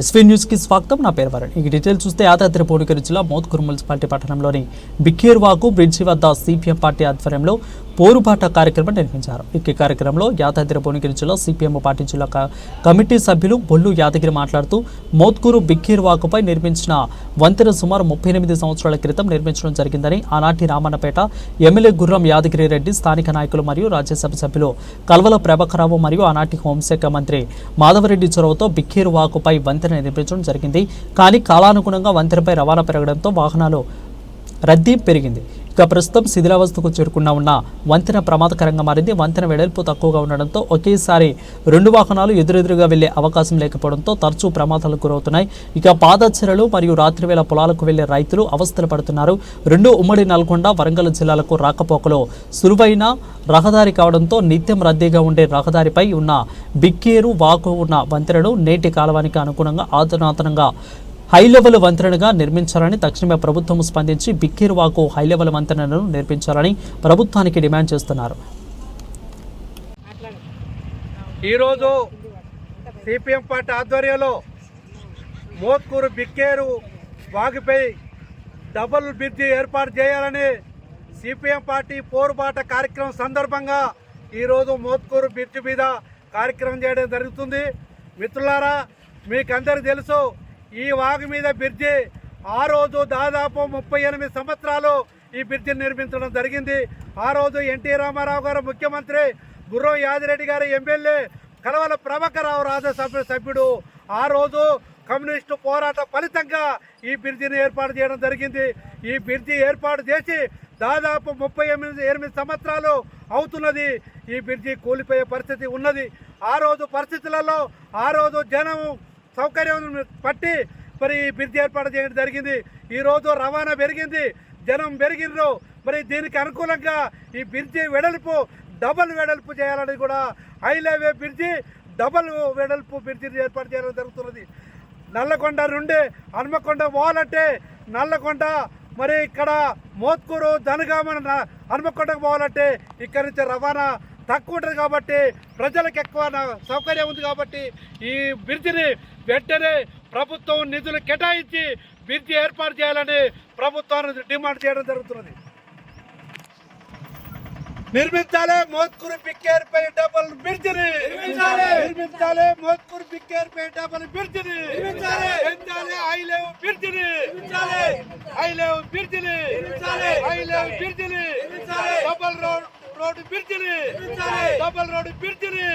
SV న్యూస్కి స్వాగతం. నా పేరు వరణ్. ఈ డీటెయిల్ చూస్తే యాదాద్రి భువనగిరి జిల్లా మోత్కూరు మున్సిపాలిటీ పట్టణంలోని బిక్కేర్వాకు బ్రిడ్జి వద్ద సిపిఎం పార్టీ ఆధ్వర్యంలో పోరుబాట కార్యక్రమం నిర్వహించారు. ఈ కార్యక్రమంలో యాదాద్రి భువనగిరి జిల్లా సిపిఎం పార్టీ జిల్లా కమిటీ సభ్యులు బొల్లు యాదగిరి మాట్లాడుతూ మోత్కూరు బిక్కేర్వాకుపై నిర్మించిన వంతెన సుమారు ముప్పై ఎనిమిది సంవత్సరాల క్రితం నిర్మించడం జరిగిందని ఆనాటి రామన్నపేట ఎమ్మెల్యే గుర్రం యాదగిరి రెడ్డి స్థానిక నాయకులు మరియు రాజ్యసభ సభ్యులు కల్వల ప్రభాకరరావు మరియు ఆనాటి హోంశాఖ మంత్రి మాధవరెడ్డి చొరవతో బిక్కేరు వాకుపై వంతెన నిర్మించడం జరిగింది. కానీ కాలానుగుణంగా వంతెనపై రవాణా పెరగడంతో వాహనాలు రద్దీ పెరిగింది. ఇక ప్రస్తుతం శిథిలావస్థకు చేరుకున్న ఉన్న వంతెన ప్రమాదకరంగా మారింది. వంతెన వెడల్పు తక్కువగా ఉండడంతో ఒకేసారి రెండు వాహనాలు ఎదురెదురుగా వెళ్ళే అవకాశం లేకపోవడంతో తరచూ ప్రమాదాలకు గురవుతున్నాయి. ఇక పాదచరలు మరియు రాత్రివేళ పొలాలకు వెళ్ళే రైతులు అవస్థలు పడుతున్నారు. రెండు ఉమ్మడి నల్గొండ వరంగల్ జిల్లాలకు రాకపోకలో సులువైన రహదారి కావడంతో నిత్యం రద్దీగా ఉండే రహదారిపై ఉన్న బిక్కేరు వాకు ఉన్న వంతెనను నేటి కాలవానికి అనుగుణంగా ఆధునాతనంగా హై లెవెల్ వంతెనగా నిర్మించాలని తక్షణమే ప్రభుత్వం స్పందించి బిక్కిరువాకు హై లెవెల్ వంతెనను నిర్మించాలని ప్రభుత్వానికి డిమాండ్ చేస్తున్నారు. ఈరోజు సిపిఎం పార్టీ ఆధ్వర్యంలో మోత్కూరు బిక్కేరు వాగుపై డబుల్ బ్రిడ్జ్ ఏర్పాటు చేయాలని సిపిఎం పార్టీ పోరుబాట కార్యక్రమం సందర్భంగా ఈరోజు మోత్కూరు బ్రిడ్జ్ మీద కార్యక్రమం చేయడం జరుగుతుంది. మిత్రులారా మీకందరికీ తెలుసు ఈ వాగు మీద బ్రిడ్జి ఆ రోజు దాదాపు ముప్పై ఎనిమిది సంవత్సరాలు ఈ బ్రిడ్జిని నిర్మించడం జరిగింది. ఆ రోజు ఎన్టీ రామారావు గారు ముఖ్యమంత్రి గుర్రం యాదిరెడ్డి గారు ఎమ్మెల్యే కలవల ప్రభాకరరావు రాజ్యసభ సభ్యుడు. ఆ రోజు కమ్యూనిస్టు పోరాట ఫలితంగా ఈ బ్రిడ్జిని ఏర్పాటు చేయడం జరిగింది. ఈ బ్రిడ్జి ఏర్పాటు చేసి దాదాపు ముప్పై ఎనిమిది ఎనిమిది సంవత్సరాలు అవుతున్నది. ఈ బ్రిడ్జి కూలిపోయే పరిస్థితి ఉన్నది. ఆ రోజు పరిస్థితులలో ఆ రోజు జనం సౌకర్యం పట్టి మరి ఈ బ్రిడ్జి ఏర్పాటు చేయడం జరిగింది. ఈరోజు రవాణా పెరిగింది. జనం పెరిగిర్రు. మరి దీనికి అనుకూలంగా ఈ బ్రిడ్జి వెడల్పు డబల్ వెడల్పు చేయాలని కూడా హైలేవే బ్రిడ్జి డబల్ వెడల్పు బ్రిడ్జిని ఏర్పాటు చేయడం జరుగుతున్నది. నల్లకొండ నుండి హనుమకొండ పోవాలంటే నల్లకొండ మరి ఇక్కడ మోత్కూరు జనగామ హనుమకొండకు పోవాలంటే ఇక్కడి నుంచి రవాణా తక్కువ ఉంటుంది కాబట్టి ప్రజలకు ఎక్కువ సౌకర్యం ఉంది కాబట్టి ఈ బ్రిడ్జిని వెంటనే ప్రభుత్వం నిధులు కేటాయించి బ్రిడ్జి ఏర్పాటు చేయాలని ప్రభుత్వాన్ని డిమాండ్ చేయడం జరుగుతున్నది. నిర్మించాలి మోత్కూరు పిక్కేరుపై డబల్ బ్రిడ్జిని. నిర్మించాలి. మోత్కూరు పిక్కేరుపై డబల్ బ్రిడ్జిని. పెంచాలి హై లెవెల్ బ్రిడ్జిని. హై లెవెల్ బ్రిడ్జిని. హై లెవెల్ బ్రిడ్జిని. డబల్ రోడ్ రోడ్ బ్రిడ్జిని. డబల్ రోడ్ బ్రిడ్జిని.